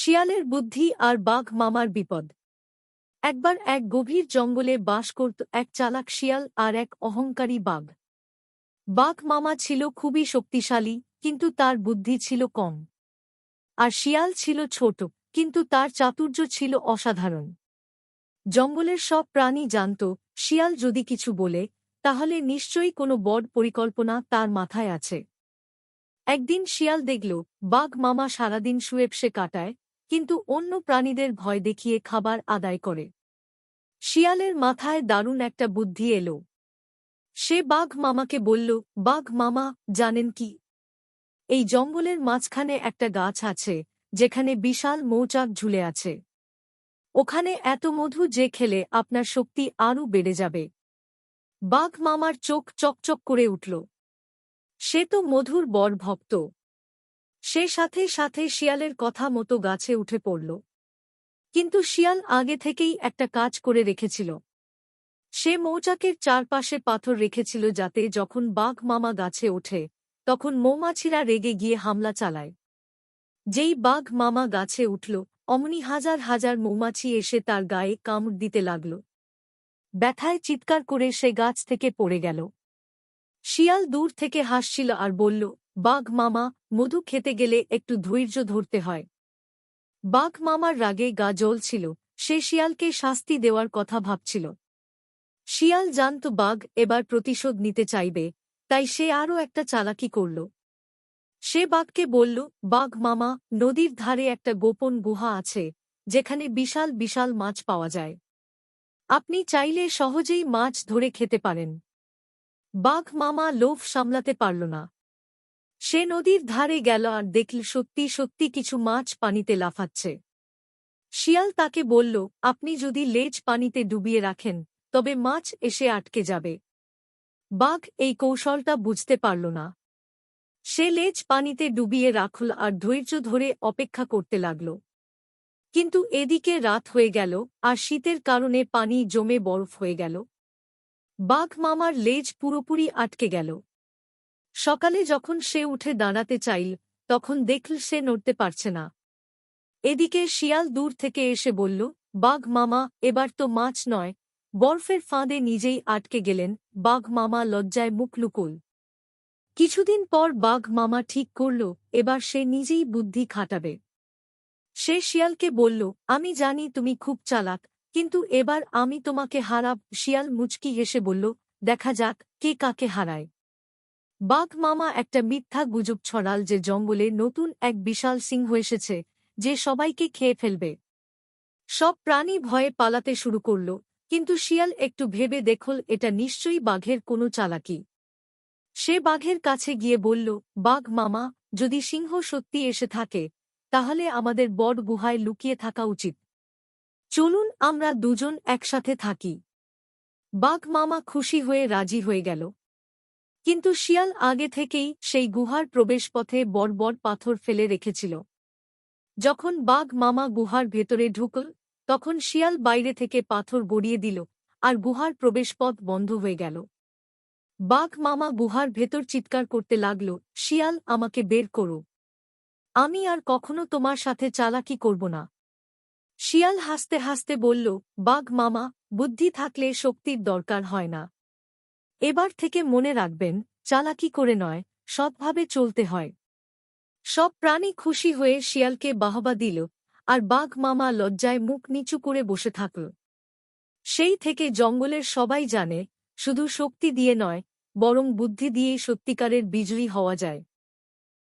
শিয়ালের বুদ্ধি আর বাঘ মামার বিপদ। একবার এক গভীর জঙ্গলে বাস করত এক চালাক শিয়াল আর এক অহংকারী বাঘ। বাঘ মামা ছিল খুবই শক্তিশালী, কিন্তু তার বুদ্ধি ছিল কম। আর শিয়াল ছিল ছোট, কিন্তু তার চাতুর্য ছিল অসাধারণ। জঙ্গলের সব প্রাণী জানত, শিয়াল যদি কিছু বলে, তাহলে নিশ্চয়ই কোনো বড় পরিকল্পনা তার মাথায় আছে। একদিন শিয়াল দেখল, বাঘ মামা সারাদিন শুয়েপসে কাটায় কিন্তু অন্য প্রাণীদের ভয় দেখিয়ে খাবার আদায় করে। শিয়ালের মাথায় দারুণ একটা বুদ্ধি এলো। সে বাঘ মামাকে বলল, বাঘ মামা, জানেন কি? এই জঙ্গলের মাঝখানে একটা গাছ আছে, যেখানে বিশাল মৌচাক ঝুলে আছে। ওখানে এত মধু যে খেলে আপনার শক্তি আরও বেড়ে যাবে। বাঘ মামার চোখ চকচক করে উঠল। সে তো মধুর বর ভক্ত। সে সাথে সাথে শিয়ালের কথা মতো গাছে উঠে পড়ল। কিন্তু শিয়াল আগে থেকেই একটা কাজ করে রেখেছিল। সে মৌচাকের চারপাশে পাথর রেখেছিল যাতে যখন বাঘ মামা গাছে ওঠে, তখন মৌমাছিরা রেগে গিয়ে হামলা চালায়। যেই বাঘ মামা গাছে উঠল, অমনি হাজার হাজার মৌমাছি এসে তার গায়ে কামড় দিতে লাগল। ব্যথায় চিৎকার করে সে গাছ থেকে পড়ে গেল। শিয়াল দূর থেকে হাসছিল আর বলল বাঘ মামা, মধু খেতে গেলে একটু ধৈর্য ধরতে হয়। বাঘ মামার রাগে গা জ্বলছিল, সে শিয়ালকে শাস্তি দেওয়ার কথা ভাবছিল। শিয়াল জানত বাঘ এবার প্রতিশোধ নিতে চাইবে, তাই সে আরও একটা চালাকি করল। সে বাঘকে বলল, বাঘ মামা, নদীর ধারে একটা গোপন গুহা আছে, যেখানে বিশাল বিশাল মাছ পাওয়া যায়। আপনি চাইলে সহজেই মাছ ধরে খেতে পারেন বাঘ মামা লোভ সামলাতে পারল না। সে নদীর ধারে গেল আর দেখল সত্যি সত্যি কিছু মাছ পানিতে লাফাচ্ছে। শিয়াল তাকে বলল, আপনি যদি লেজ পানিতে ডুবিয়ে রাখেন, তবে মাছ এসে আটকে যাবে। বাঘ এই কৌশলটা বুঝতে পারল না। সে লেজ পানিতে ডুবিয়ে রাখল আর ধৈর্য ধরে অপেক্ষা করতে লাগল। কিন্তু এদিকে রাত হয়ে গেল আর শীতের কারণে পানি জমে বরফ হয়ে গেল। বাঘ মামার লেজ পুরোপুরি আটকে গেল। সকালে যখন সে উঠে দাঁড়াতে চাইল, তখন দেখল সে নড়তে পারছে না। এদিকে শিয়াল দূর থেকে এসে বলল, বাঘ মামা, এবার তো মাছ নয়। বরফের ফাঁদে নিজেই আটকে গেলেন, বাঘ মামা লজ্জায় মুখ লুকুল। কিছুদিন পর বাঘ মামা ঠিক করল, এবার সে নিজেই বুদ্ধি খাটাবে। সে শিয়ালকে বলল, আমি জানি তুমি খুব চালাক, কিন্তু এবার আমি তোমাকে হারাব। শিয়াল মুচকি হেসে বলল, দেখা যাক কে কাকে হারায়। মামা একটা মিথ্যা গুজব ছড়াল যে জঙ্গলে নতুন এক বিশাল সিংহ এসেছে, যে সবাইকে খেয়ে ফেলবে। সব প্রাণী ভয়ে পালাতে শুরু করল, কিন্তু শিয়াল একটু ভেবে দেখল এটা নিশ্চয়ই বাঘের কোনো চালাকি। সে বাঘের কাছে গিয়ে বলল, বাঘ মামা, যদি সিংহ সত্যি এসে থাকে, তাহলে আমাদের বড় গুহায় লুকিয়ে থাকা উচিত। চলুন আমরা দুজন একসাথে থাকি। বাঘ মামা খুশি হয়ে রাজি হয়ে গেল। কিন্তু শিয়াল আগে থেকেই সেই গুহার প্রবেশপথে বড় পাথর ফেলে রেখেছিল। যখন বাঘ মামা গুহার ভেতরে ঢুকল, তখন শিয়াল বাইরে থেকে পাথর গড়িয়ে দিল আর গুহার প্রবেশপথ বন্ধ হয়ে গেল। বাঘ মামা গুহার ভেতর চিৎকার করতে লাগল, শিয়াল, আমাকে বের করো। আমি আর কখনো তোমার সাথে চালাকি করব না। শিয়াল হাসতে হাসতে বলল, বাঘ মামা, বুদ্ধি থাকলে শক্তির দরকার হয় না। এবার থেকে মনে রাখবেন, চালাকি করে নয়, সৎভাবে চলতে হয়। সব প্রাণী খুশি হয়ে শিয়ালকে বাহবা দিল, আর বাঘ মামা লজ্জায় মুখ নিচু করে বসে থাকল। সেই থেকে জঙ্গলের সবাই জানে, শুধু শক্তি দিয়ে নয়, বরং বুদ্ধি দিয়েই সত্যিকারের বিজয়ী হওয়া যায়।